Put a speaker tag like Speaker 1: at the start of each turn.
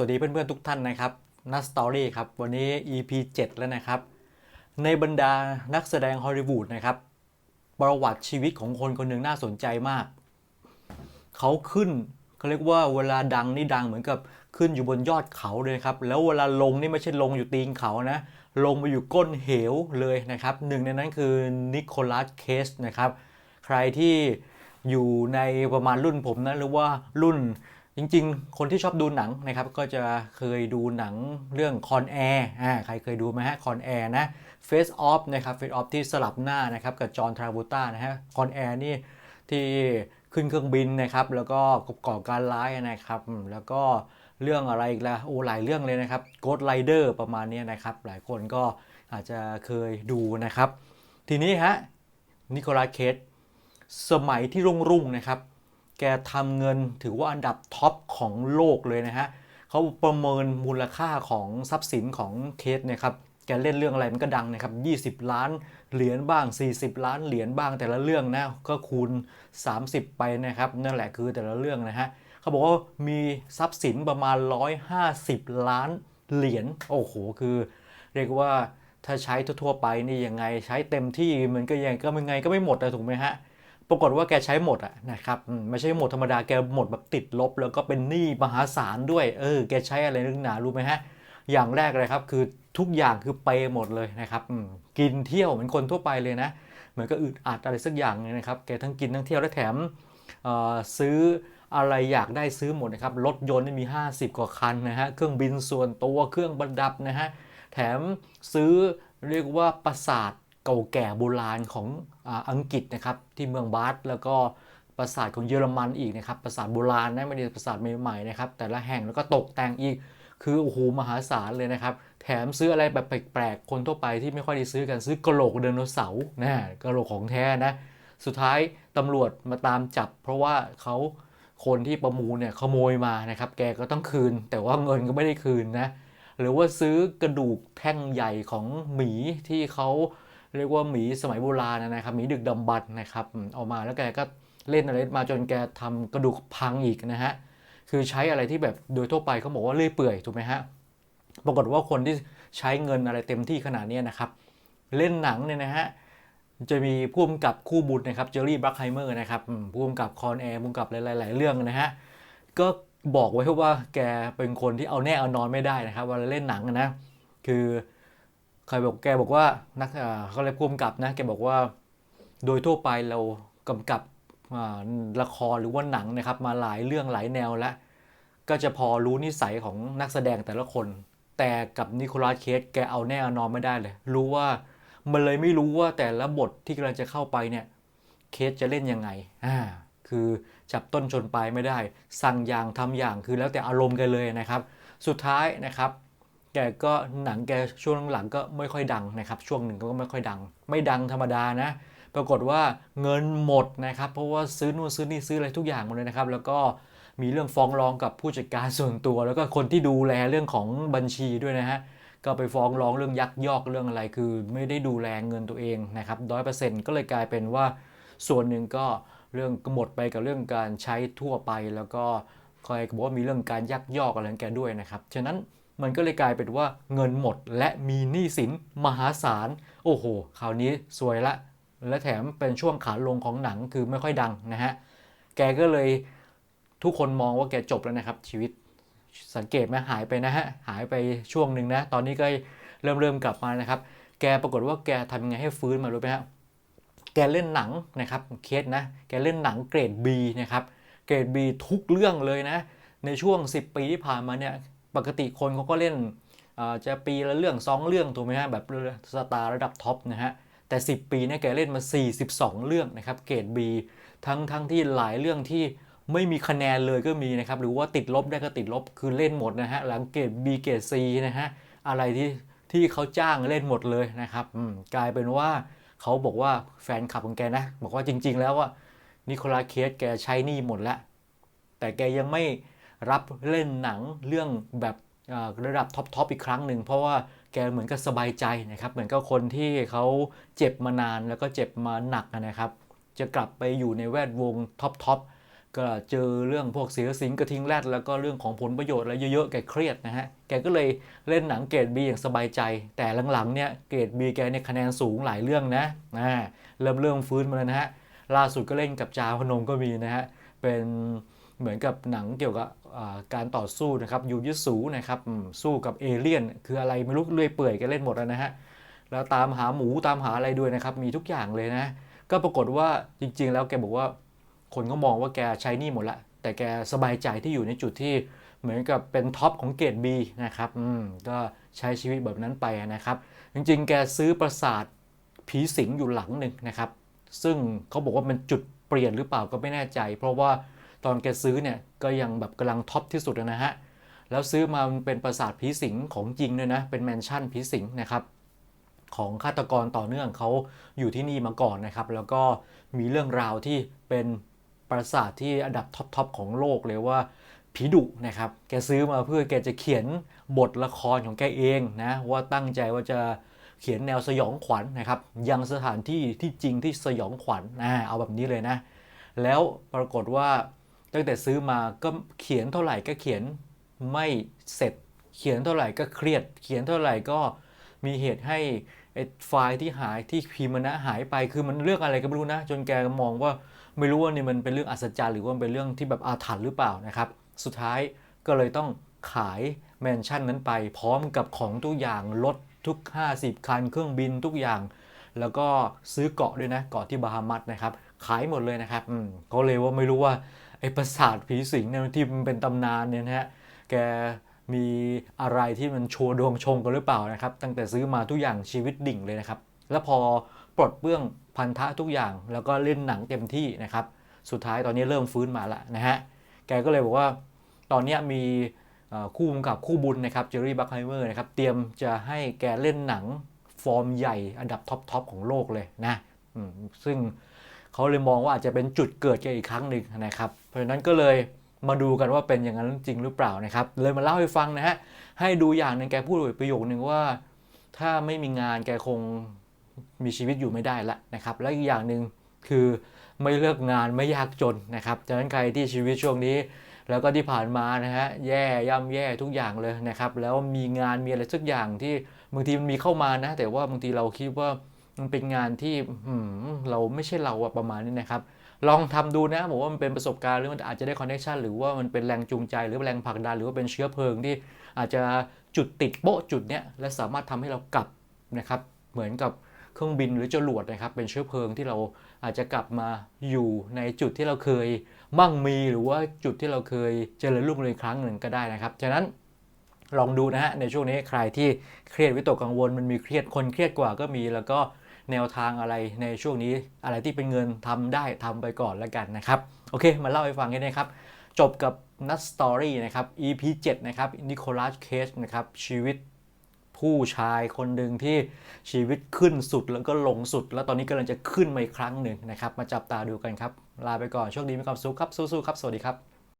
Speaker 1: วัสดีเพื่อนๆทุกท่านนะครับนักสตอรี่ครับวันนี้ EP 7 แล้วนะครับ ในบรรดานักแสดงฮอลลีวูดนะครับ ประวัติชีวิตของคนคนหนึ่งน่าสนใจมาก เขาขึ้นเขาเรียกว่าเวลาดังนี่ดังเหมือนกับขึ้นอยู่บนยอดเขาเลยครับ แล้วเวลาลงนี่ไม่ใช่ลงอยู่ตีนเขานะ ลงมาอยู่ก้นเหวเลยนะครับ หนึ่งในนั้นคือนิโคลัสเคสนะครับ ใครที่อยู่ในประมาณรุ่นผมนะหรือว่ารุ่น จริงๆ คนที่ชอบดูหนังนะครับก็จะเคยดูหนังเรื่องคอนแอร์อ่าใครเคยดูไหมฮะคอนแอร์นะ Face Off นะครับ Face Off ที่สลับหน้านะครับกับจอห์นทราบูต้านะฮะคอนแอร์นี่ที่ขึ้นเครื่องบินนะครับแล้วก็ก่อการร้ายนะครับแล้วก็เรื่องอะไรอีกละโอ้หลายเรื่องเลยนะครับ Ghost Rider ประมาณนี้นะครับหลายคนก็อาจจะเคยดูนะครับ ทีนี้ฮะนิโคลัสเคสสมัยที่รุ่งรุ่งนะครับ แกทำเงินถือว่าอันดับท็อปของโลกเลยนะฮะเขาประเมินมูลค่าของทรัพย์สินของเคสเนะครับแกเล่นเรื่องอะไรมันก็ดังนะครับ20 ล้านเหรียญบ้าง 40 ล้านเหรียญบ้างแต่ละเรื่องนะก็คูณ 30 ไปนะครับนั่นแหละคือแต่ละเรื่องนะฮะเขาบอกว่ามีทรัพย์สินประมาณ 150 ล้านเหรียญโอ้โหคือ เรียกว่าถ้าใช้ทั่วๆไปนี่ยังไงใช้เต็มที่มันก็ยังก็ยังไงก็ไม่หมดอะถูกไหมฮะ ปรากฏว่าแกใช้หมดอะนะครับไม่ใช่หมดธรรมดาแกหมดแบบติดลบ แล้วก็เป็นหนี้มหาศาลด้วยเออแกใช้อะไรนึกหนารู้ไหมฮะอย่างแรกเลยครับคือทุกอย่างคือเปหมดเลยนะครับกินเที่ยวเหมือนคนทั่วไปเลยนะเหมือนก็อึดอัดอะไรสักอย่างเลยนะครับแกทั้งกินทั้งเที่ยวและแถมซื้ออะไรอยากได้ซื้อหมดนะครับรถยนต์มี 50 กว่าคันนะฮะเครื่องบินส่วนตัวเครื่องประดับนะฮะแถมซื้อเรียกว่าปราสาท เก่าแก่โบราณของอังกฤษนะครับที่เมืองบาสแล้วก็ปราสาทของเยอรมันอีกนะครับปราสาทโบราณนะไม่ได้ปราสาทใหม่ๆนะครับแต่ละแห่งแล้วก็ตกแต่งอีกคือโอ้โหมหาศาลเลยนะครับ แถมซื้ออะไรแบบแปลกๆ คนทั่วไปที่ไม่ค่อยได้ซื้อกันซื้อกระโหลกไดโนเสาร์นะกระโหลกของแท้นะสุดท้ายตำรวจมาตามจับ เพราะว่าเขาคนที่ประมูลเนี่ยขโมยมานะครับ แกก็ต้องคืน แต่ว่าเงินก็ไม่ได้คืนนะหรือว่าซื้อกระดูกแท่งใหญ่ของหมีที่เขา เรียกว่าหมีสมัยโบราณนะครับหมีดึกดำบรรพ์นะครับออามาแล้วแกก็เล่นอะไรมาจนแกทำกระดูกพังอีกนะฮะคือใช้อะไรที่แบบโดยทั่วไปเขาบอกว่าเลื่อยเปื่อยถูกไหมฮะปรากฏว่าคนที่ใช้เงินอะไรเต็มที่ขนาดนี้นะครับ เล่นหนังเนี่ยนะฮะจะมีผู้กำกับคู่บุญนะครับเจอรี่บรักไฮเมอร์นะครับอืมผู้กำกับคอนแอร์ผู้กำกับหลายๆเรื่องนะฮะก็บอกไว้ว่าแกเป็นคนที่เอาแน่เอานอนไม่ได้นะครับเวลาเล่นหนังนะคือ ใครบอกแกบอกว่านักเขาเรียกผู้กำกับนะแกบอกว่า โดยทั่วไปเรากำกับละครหรือว่าหนังนะครับ มาหลายเรื่องหลายแนวแล้ว ก็จะพอรู้นิสัยของนักแสดงแต่ละคน แต่กับนิโคลัสเคสแกเอาแน่เอานอนไม่ได้เลย รู้ว่ามันเลยไม่รู้ว่าแต่ละบทที่กำลังจะเข้าไปเนี่ยเคสจะเล่นยังไงอ่าคือจับต้นชนปลายไม่ได้ สั่งอย่างทำอย่างคือแล้วแต่อารมณ์กันเลยนะครับ สุดท้ายนะครับ แกก็หนังแกช่วงหลังก็ไม่ค่อยดังนะครับ ช่วงหนึ่งก็ไม่ค่อยดัง ไม่ดังธรรมดานะ ปรากฏว่าเงินหมดนะครับ เพราะว่าซื้อนู่นซื้อนี่ซื้ออะไรทุกอย่างหมดเลยนะครับ แล้วก็มีเรื่องฟ้องร้องกับผู้จัดการส่วนตัว แล้วก็คนที่ดูแลเรื่องของบัญชีด้วยนะฮะก็ไปฟ้องร้องเรื่องยักยอกเรื่องอะไรคือ ไม่ได้ดูแลเงินตัวเองนะครับร้อยเปอร์เซ็นต์ก็เลยกลายเป็นว่าส่วนหนึ่งก็เรื่องหมดไปกับเรื่องการใช้ทั่วไป แล้วก็คอยบอกว่ามีเรื่องการยักยอกอะไรแกด้วยนะครับฉะนั้น มันก็เลยกลายเป็นว่าเงินหมดและมีหนี้สินมหาศาล โอ้โหคราวนี้สวยละ และแถมเป็นช่วงขาลงของหนังคือไม่ค่อยดังนะฮะ แกก็เลยทุกคนมองว่าแกจบแล้วนะครับ ชีวิตสังเกตไหมหายไปนะฮะ หายไปช่วงหนึ่งนะ ตอนนี้ก็เริ่มเริ่มกลับมานะครับ แกปรากฏว่าแกทำยังไงให้ฟื้นมารู้ไหมฮะแกเล่นหนังนะครับเคสนะ แกเล่นหนังเกรด B นะครับ เกรด B ทุกเรื่องเลยนะ ในช่วง 10 ปีที่ผ่านมาเนี่ย ปกติคนเขาก็เล่นจะปีละเรื่อง 2 เรื่องถูกไหมฮะแบบสตาร์ระดับท็อปนะฮะแต่ 10 ปีเนี่ยแกเล่นมา 42 เรื่องนะครับเกรด B ทั้งทั้งที่หลายเรื่องที่ไม่มีคะแนนเลยก็มีนะครับหรือว่าติดลบได้ก็ติดลบคือเล่นหมดนะฮะหลังเกรด B เกรด C นะฮะอะไรที่ที่เขาจ้างเล่นหมดเลยนะครับกลายเป็นว่าเขาบอกว่าแฟนคลับของแกนะ บอกว่าจริง ๆ แล้วว่านิโคลัสเคสแกใช้นี้หมดแล้ว แต่แกยังไม่ รับเล่นหนังเรื่องแบบระดับท็อปทอปอีกครั้งหนึ่งเพราะว่าแกเหมือนกับสบายใจนะครับเหมือนกับคนที่เขาเจ็บมานานแล้วก็เจ็บมาหนักนะครับ จะกลับไปอยู่ในแวดวงท็อปทอปก็เจอเรื่องพวกเสียสิงกระทิงแรดแล้วก็เรื่องของผลประโยชน์อะไรเยอะๆแกเครียดนะฮะแกก็เลยเล่นหนังเกรดบีอย่างสบายใจ แต่หลังๆเนี่ยเกรดบีแกเนี่ยคะแนนสูงหลายเรื่องนะนะเริ่มเริ่มฟื้นมาแล้วนะฮะล่าสุดก็เล่นกับจาพนมก็มีนะฮะเป็นเหมือนกับหนังเกี่ยวกับ การต่อสู้นะครับยูยิสูนะครับสู้กับเอเลี่ยน คืออะไรไม่รู้เลื่อยเปื่อยแกเล่นหมดแล้วนะฮะแล้วตามหาหมูตามหาอะไรด้วยนะครับ มีทุกอย่างเลยนะ ก็ปรากฏว่าจริง ๆ แล้วแกบอกว่าคนก็มองว่าแกใช้นี่หมดละ แต่แกสบายใจที่อยู่ในจุดที่เหมือนกับเป็นท็อปของเกรด B นะครับอืมก็ใช้ชีวิตแบบนั้นไปนะครับ จริงๆ แกซื้อปราสาทผีสิงอยู่หลังหนึ่งนะครับ ซึ่งเขาบอกว่ามันจุดเปลี่ยนหรือเปล่าก็ไม่แน่ใจ เพราะว่า ตอนแกซื้อเนี่ยก็ยังแบบกำลังท็อปที่สุดนะฮะ แล้วซื้อมาเป็นปราสาทผีสิงของจริงด้วยนะ เป็นแมนชั่นผีสิงนะครับของฆาตกรต่อเนื่องเขาอยู่ที่นี่มาก่อนนะครับ แล้วก็มีเรื่องราวที่เป็นปราสาทที่อันดับท็อปๆของโลกเลยว่าผีดุนะครับ แกซื้อมาเพื่อแกจะเขียนบทละครของแกเองนะว่าตั้งใจว่าจะเขียนแนวสยองขวัญนะครับ ยังสถานที่ที่จริงที่สยองขวัญนะเอาแบบนี้เลยนะ แล้วปรากฏว่า ตั้งแต่ซื้อมาก็เขียนเท่าไหร่ก็เขียนไม่เสร็จ เขียนเท่าไหร่ก็เครียด เขียนเท่าไหร่ก็มีเหตุให้ไฟล์ที่หายที่พิมพ์นะหายไปคือมันเรื่องอะไรก็ไม่รู้นะ จนแกมองว่าไม่รู้ว่านี่มันเป็นเรื่องอัศจรรย์หรือว่าเป็นเรื่องที่แบบอาถรรพ์หรือเปล่านะครับ สุดท้ายก็เลยต้องขายแมนชั่นนั้นไป พร้อมกับของทุกอย่างรถทุก 50 คัน เครื่องบินทุกอย่าง แล้วก็ซื้อเกาะด้วยนะเกาะที่บาฮามัสนะครับ ขายหมดเลยนะครับอืมก็เลยว่าไม่รู้ว่า ไอ้ปราสาทผีสิงเนี่ยที่มันเป็นตำนานเนี่ยนะฮะแกมีอะไรที่มันโชว์ดวงชงกันหรือเปล่านะครับ ตั้งแต่ซื้อมาทุกอย่างชีวิตดิ่งเลยนะครับ แล้วพอปลดเปื้องพันธะทุกอย่างแล้วก็เล่นหนังเต็มที่นะครับ สุดท้ายตอนนี้เริ่มฟื้นมาล้วนะฮะแกก็เลยบอกว่าตอนนี้มีคู่กำกับคู่บุญนะครับเจอรี่บัคไฮเมอร์นะครับเตรียมจะให้แกเล่นหนังฟอร์มใหญ่อันดับท็อปๆของโลกเลยนะซึ่ง เขาเลยมองว่าอาจจะเป็นจุดเกิดแกอีกครั้งหนึ่งนะครับ เพราะฉะนั้นก็เลยมาดูกันว่าเป็นอย่างนั้นจริงหรือเปล่านะครับ เลยมาเล่าให้ฟังนะฮะ ให้ดูอย่างหนึ่งแกพูดประโยคนึงว่า ถ้าไม่มีงานแกคงมีชีวิตอยู่ไม่ได้ละนะครับ และอีกอย่างหนึ่งคือไม่เลือกงานไม่ยากจนนะครับฉะนั้นใครที่ชีวิตช่วงนี้ แล้วก็ที่ผ่านมานะฮะแย่ย่ำแย่ทุกอย่างเลยนะครับ แล้วมีงานมีอะไรสักอย่างที่บางทีมันมีเข้ามานะ แต่ว่าบางทีเราคิดว่า มันเป็นงานที่เราไม่ใช่เราอะประมาณนี้นะครับ ลองทำดูนะบอกว่ามันเป็นประสบการณ์หรือมันอาจจะได้คอนเนคชันหรือว่ามันเป็นแรงจูงใจ หรือแรงผลักดันหรือว่าเป็นเชื้อเพลิงที่อาจจะจุดติดโป๊ะจุดเนี้ยและสามารถทำให้เรากลับนะครับเหมือนกับเครื่องบินหรือจรวดนะครับ เป็นเชื้อเพลิงที่เราอาจจะกลับมาอยู่ในจุดที่เราเคยมั่งมีหรือว่าจุดที่เราเคยเจริญรุ่งเรืองครั้งหนึ่งก็ได้นะครับฉะนั้นลองดูนะฮะในช่วงนี้ใครที่เครียดวิตกกังวลมันมีเครียดคนเครียดกว่าก็มีแล้วก็ แนวทางอะไรในช่วงนี้อะไรที่เป็นเงินทำได้ทำไปก่อนแล้วกันนะครับ โอเค มาเล่าให้ฟังกันนะครับ จบกับนัทสตอรี่นะครับ EP 7 นะครับนิโคลัสเคสนะครับ ชีวิตผู้ชายคนหนึ่งที่ชีวิตขึ้นสุดแล้วก็ลงสุด แล้วตอนนี้กำลังจะขึ้นมาอีกครั้งหนึ่งนะครับ มาจับตาดูกันครับ ลาไปก่อนโชคดีมีความสุขครับสู้ๆครับ สวัสดีครับ